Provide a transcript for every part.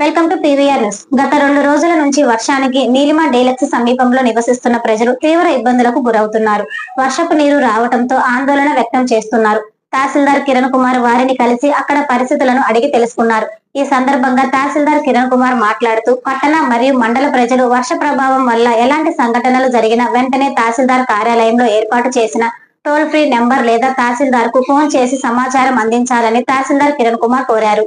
Welcome to PVR news గత రెండు రోజుల నుంచి వర్షానికి నీలిమ డీలక్స్ సమీపంలో నివసిస్తున్న ప్రజలు తీవ్ర ఇబ్బందులకు గురవుతున్నారు. వర్షపు నీరు రావడంతో ఆందోళన వ్యక్తం చేస్తున్నారు. తహసీల్దార్ కిరణ్ కుమార్ వారిని కలిసి అక్కడ పరిస్థితులను అడిగి తెలుసుకున్నారు. ఈ సందర్భంగా తహసీల్దార్ కిరణ్ కుమార్ మాట్లాడుతూ పట్టణ మరియు మండల ప్రజలు వర్ష ప్రభావం వల్ల ఎలాంటి సంఘటనలు జరిగినా వెంటనే తహసీల్దార్ కార్యాలయంలో ఏర్పాటు చేసిన టోల్ ఫ్రీ నెంబర్ లేదా తహసీల్దార్కు ఫోన్ చేసి సమాచారం అందించాలని తహసీల్దార్ కిరణ్ కుమార్ కోరారు.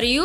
మరియు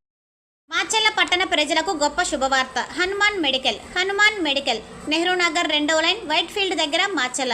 Macherla పట్టణ ప్రజలకు గొప్ప శుభవార్త. హనుమాన్ మెడికల్ హనుమాన్ మెడికల్ నెహ్రూ నగర్ రెండవ లైన్ వైట్ ఫీల్డ్ దగ్గర మాచెల్ల.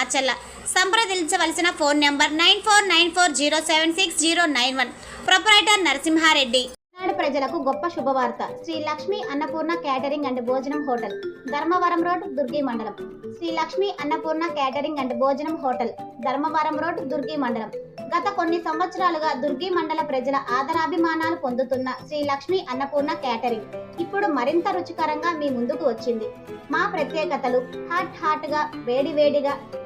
మార్చల్ల. సంప్రదించవలసిన phone number nine four nine four zero seven six zero nine one. Proprietor Narasimhareddy. ప్రజలకు గొప్ప శుభవార్త. శ్రీ లక్ష్మి అన్నపూర్ణ క్యాటరింగ్ అండ్ భోజనం హోటల్ ధర్మవరం రోడ్ దుర్గి మండలం. శ్రీ లక్ష్మి అన్నపూర్ణ క్యాటరింగ్ అండ్ భోజనం హోటల్ ధర్మవరం రోడ్ దుర్గి మండలం. గత కొన్ని సంవత్సరాలుగా దుర్గి మండల ప్రజల ఆదరాభిమానాలు పొందుతున్న శ్రీ లక్ష్మి అన్నపూర్ణ క్యాటరింగ్ ఇప్పుడు మరింత రుచికరంగా మీ ముందుకు వచ్చింది. మా ప్రత్యేకతలు హాట్ హాట్గా వేడి వేడిగా